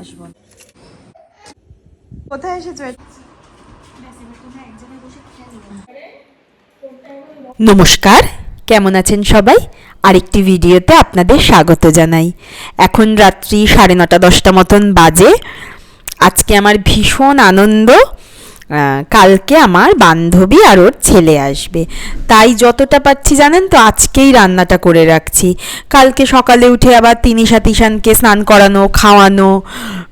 আসব। কোথায় এসেছ? নমস্কার কেমন আছেন সবাই? আরেকটি ভিডিওতে আপনাদের স্বাগত জানাই। এখন রাত্রি সাড়ে নটা দশটা মতন বাজে। আজকে আমার ভীষণ আনন্দ। কালকে আমার বান্ধবী আর ওর ছেলে আসবে। তাই যতটা পাচ্ছি জানেন তো, আজকেই রান্নাটা করে রাখছি। কালকে সকালে উঠে আবার তিনিশা তিশানকে স্নান করানো, খাওয়ানো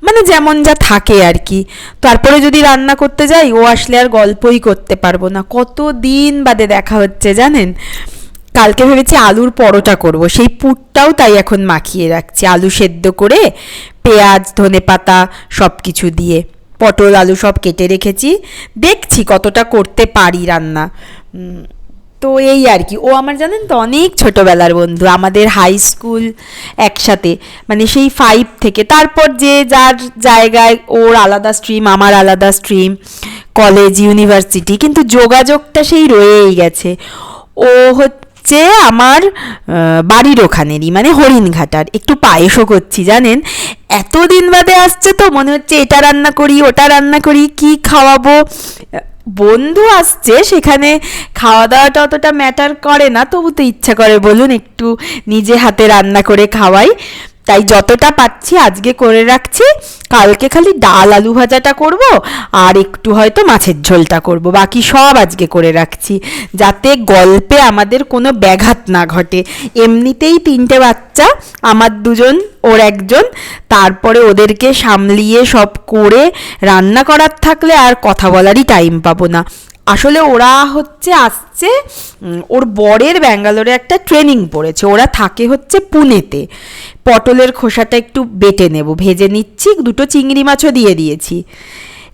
মানে যেমন যা থাকে আর কি। তারপরে যদি রান্না করতে যাই, ও আসলে আর গল্পই করতে পারব না। কত দিন বাদে দেখা হচ্ছে জানেন? কালকে ভেবেছি আলুর পরোটা করব। সেই পুরটাও তাই এখন মাখিয়ে রাখছি। আলু সেদ্ধ করে পেঁয়াজ ধনে পাতা সব কিছু দিয়ে। পটল, আলু সব কেটে রেখেছি। দেখছি কতটা করতে পারি রান্না। তো এই আর কি। ও আমার জানেন তো, অনেক ছোটোবেলার বন্ধু, আমাদের হাই স্কুল একসাথে মানে সেই ফাইভ থেকে। তারপর যে যার জায়গায় ওর আলাদা স্ট্রিম আমার আলাদা স্ট্রিম কলেজ ইউনিভার্সিটি কিন্তু যোগাযোগটা সেই রয়েই গেছে। ও হচ্ছে আমার বাড়ির ওখানেরই মানে হরিণঘাটার। একটু পায়েসও করছি, জানেন? এতদিন বাদে আসছে তো, মনে হচ্ছে এটা রান্না করি, ওটা রান্না করি, কি খাওয়াবো? বন্ধু আসছে সেখানে খাওয়া দাওয়াটা অতটা ম্যাটার করে না, তবু তো ইচ্ছা করে, বলুন একটু নিজে হাতে রান্না করে খাওয়াই। তাই যতটা পাচ্ছি আজকে করে রাখছি। কালকে খালি ডাল আলু ভাজাটা করব আর একটু হয়তো মাছের ঝোলটা করব। বাকি সব আজকে করে রাখছি। যাতে গল্পে আমাদের কোনো ব্যাঘাত না ঘটে। এমনিতেই তিনটে বাচ্চা, আমার দুজন, ওর একজন। তারপরে ওদেরকে সামলিয়ে সব করে রান্না করার থাকলে আর কথা বলারই টাইম পাবো না। আসলে ওরা হচ্ছে আসছে ওর বরের ব্যাঙ্গালোরে একটা ট্রেনিং পড়েছে। ওরা থাকে হচ্ছে পুনেতে। পটলের খোসাটা একটু বেটে নেব। ভেজে নিচ্ছি, দুটো চিংড়ি মাছও দিয়ে দিয়েছি।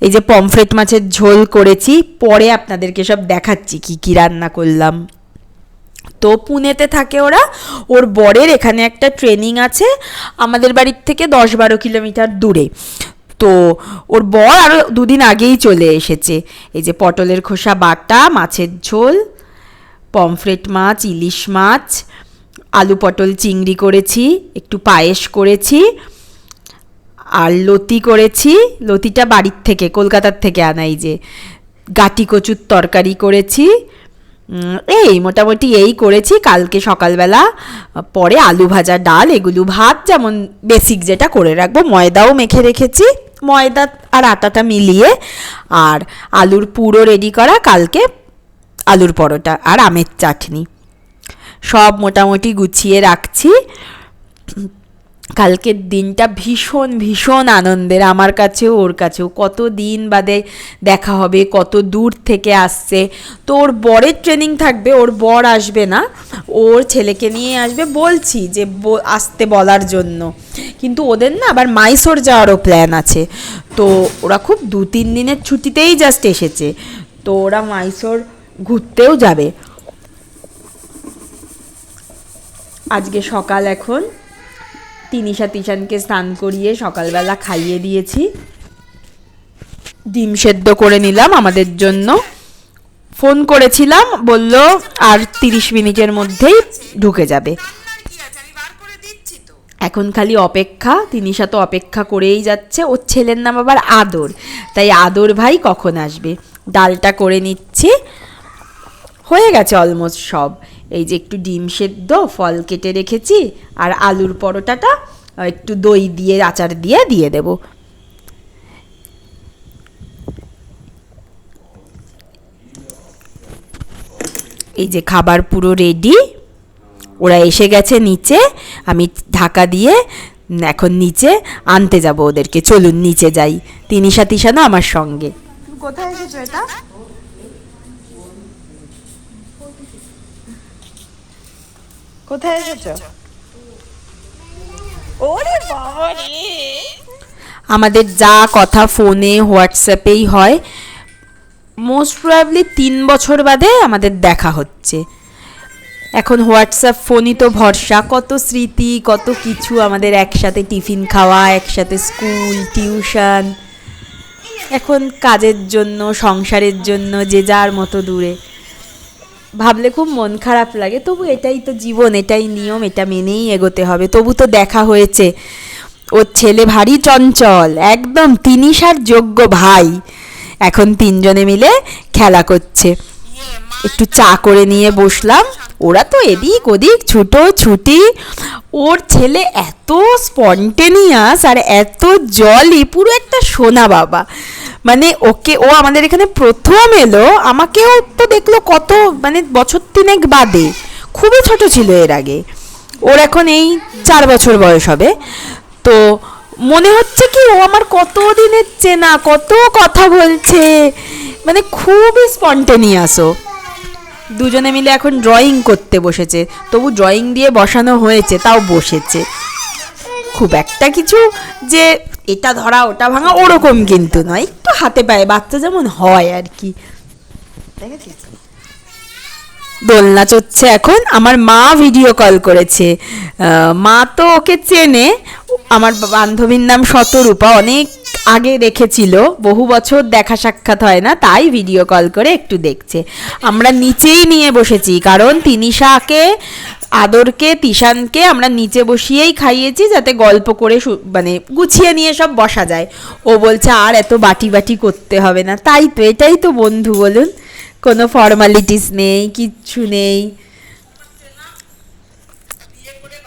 এই যে পমফ্রেট মাছের ঝোল করেছি, পরে আপনাদেরকে সব দেখাচ্ছি কি কি রান্না করলাম। তো পুনেতে থাকে ওরা। ওর বরের এখানে একটা ট্রেনিং আছে, আমাদের বাড়ির থেকে দশ বারো কিলোমিটার দূরে। তো ওর বর আরও দুদিন আগেই চলে এসেছে। এই যে পটলের খোসা, বাটা, মাছের ঝোল, পমফ্রেট মাছ, ইলিশ মাছ, আলু পটল চিংড়ি করেছি, একটু পায়েস করেছি, আর লতি করেছি। লতিটা বাড়ির থেকে, কলকাতার থেকে আনাই যে গাটি কচুর তরকারি করেছি। এই মোটামুটি এই করেছি। কালকে সকালবেলা পরে আলু ভাজা, ডাল, এগুলো ভাত, যেমন বেসিক যেটা করে রাখব, ময়দাও মেখে রেখেছি। ময়দা আর আটাটা মিলিয়ে আর আলুর পুরো রেডি করা কালকে আলুর পরোটা আর আমের চাটনি। সব মোটামুটি গুছিয়ে রাখছি। কালকের দিনটা ভীষণ ভীষণ আনন্দের আমার কাছেও, ওর কাছেও। কত দিন বাদে দেখা হবে, কত দূর থেকে আসছে। তো ওর বরের ট্রেনিং থাকবে, ওর বর আসবে না। ওর ছেলেকে নিয়ে আসবে বলছি যে আসতে বলার জন্য। কিন্তু ওদের না আবার মাইসোর যাওয়ারও প্ল্যান আছে। তো ওরা খুব দু, তিন দিনের ছুটিতেই জাস্ট এসেছে। তো ওরা মাইসোর ঘুরতেও যাবে। আজকে সকাল এখন। তিনিশা তিশানকে স্নান করিয়ে সকালবেলা খাইয়ে দিয়েছি। ডিম সেদ্ধ করে নিলাম আমাদের জন্য। ফোন করেছিলাম, বলল, আর তিরিশ মিনিটের মধ্যেই ঢুকে যাবে। এখন খালি অপেক্ষা, তিনিশা তো অপেক্ষা করেই যাচ্ছে। ওর ছেলের নাম আবার আদর। তাই আদর ভাই কখন আসবে? ডালটা করে নিচ্ছি। হয়ে গেছে অলমোস্ট সব। এই যে একটু ডিম সেদ্ধ, ফল কেটে রেখেছি, আর আলুর পরোটাটা একটু দই দিয়ে, আচার দিয়ে দিয়ে দেব। এই যে খাবার পুরো রেডি ওরা এসে গেছে নিচে, আমি ঢাকা দিয়ে এখন নিচে আনতে যাব ওদেরকে। চলুন, নিচে যাই। তিনিশা তিশানো আমার সঙ্গে। কোথায় এসেছ এটা? কোথায় এসেছ? ওরে বাবা রে আমাদের যা কথা ফোনে হোয়াটসঅ্যাপেই হয় মোস্ট প্রবাবলি তিন বছর বাদে আমাদের দেখা হচ্ছে। এখন হোয়াটসঅ্যাপ ফোনই তো ভরসা কত স্মৃতি কত কিছু আমাদের একসাথে টিফিন খাওয়া একসাথে স্কুল টিউশন। এখন কাজের জন্য সংসারের জন্য যে যার মতো দূরে। ভাবলে খুব মন খারাপ লাগে। তবু এটাই তো জীবন, এটাই নিয়ম, এটা মেনেই এগোতে হবে। তবু তো দেখা হয়েছে। ওর ছেলে ভারী চঞ্চল, একদম তিনি সার যোগ্য ভাই। এখন তিনজনে মিলে খেলা করছে। একটু চা করে নিয়ে বসলাম। ওরা তো এদিক ওদিক, ছুটো ছুটি। ওর ছেলে এত স্পন্টেনিয়াস আর এত জলই পুরো একটা সোনা বাবা। মানে ওকে, ও আমাদের এখানে প্রথম এলো, আমাকেও তো দেখল কত মানে বছর তিনেক বাদে। খুবই ছোট ছিল এর আগে। ওর এখন এই চার বছর বয়স হবে। তো মনে হচ্ছে কি ও আমার কত দিনের চেনা, কত কথা বলছে। মানে খুবই স্পন্টেনিয়াস ও। দুজনে মিলে এখন ড্রয়িং করতে বসেছে। তবু ড্রয়িং দিয়ে বসানো হয়েছে তাও বসেছে। খুব একটা কিছু যে এটা ধরা ওটা ভাঙা ওরকম কিন্তু নয় একটু হাতে পায়ে বাচ্চা যেমন হয় আর কি। দোলনা চড়ছে এখন আমার মা ভিডিও কল করেছে। মা তো ওকে চেনে আমার বান্ধবীর নাম শতরূপা অনেক আগে দেখেছিল, বহু বছর দেখা সাক্ষাৎ হয় না, তাই ভিডিও কল করে একটু দেখছে। আমরা নিচেই নিয়ে বসেছি, কারণ তিনিশাকে, আদরকে, তিশানকে আমরা নিচে বসিয়েই খাইয়েছি যাতে গল্প করে মানে গুছিয়ে নিয়ে সব বসা যায়। ও বলছে, আর এত বাটি বাটি করতে হবে না। তাই তো, এটাই তো বন্ধু বলুন। কোনো ফর্মালিটিস নেই, কিচ্ছু নেই।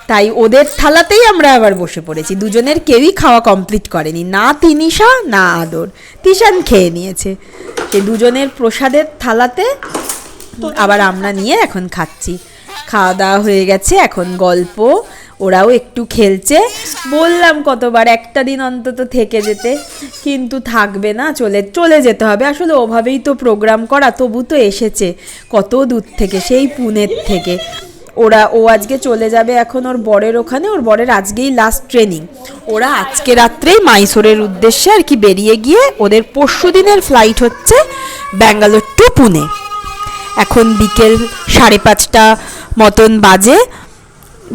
তাই ওদের থালাতেই আমরা আবার বসে পড়েছি। দুজনের কেউই খাওয়া কমপ্লিট করেনি, না তিনিশা, না আদর। তিশান খেয়ে নিয়েছে। সে দুজনের প্রসাদের থালাতে আবার আমরা নিয়ে এখন খাচ্ছি। খাওয়া দাওয়া হয়ে গেছে, এখন গল্প, ওরাও একটু খেলছে। বললাম কতবার, একটা দিন অন্তত থেকে যেতে, কিন্তু থাকবে না, চলে চলে যেতে হবে। আসলে ওভাবেই তো প্রোগ্রাম করা, তবু তো এসেছে। কত দূর থেকে, সেই পুনের থেকে। ওরা, ও আজকে চলে যাবে এখন ওর বরের ওখানে, ওর বরের আজকেই লাস্ট ট্রেনিং ওরা আজকে রাত্রেই মাইসোরের উদ্দেশ্যে আর কি বেরিয়ে গিয়ে ওদের পরশু দিনের ফ্লাইট হচ্ছে ব্যাঙ্গালোর টু পুনে এখন বিকেল সাড়ে পাঁচটা মতন বাজে,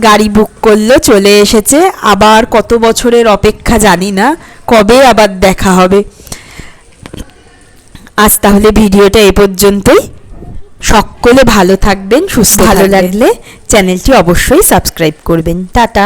গাড়ি বুক করল, চলে এসেছে। আবার কত বছরের অপেক্ষা জানি না, কবে আবার দেখা হবে। আজ তাহলে ভিডিওটা এ পর্যন্তই। সকলে ভালো থাকবেন সুস্থ ভালো লাগলে চ্যানেলটি অবশ্যই সাবস্ক্রাইব করবেন। টাটা।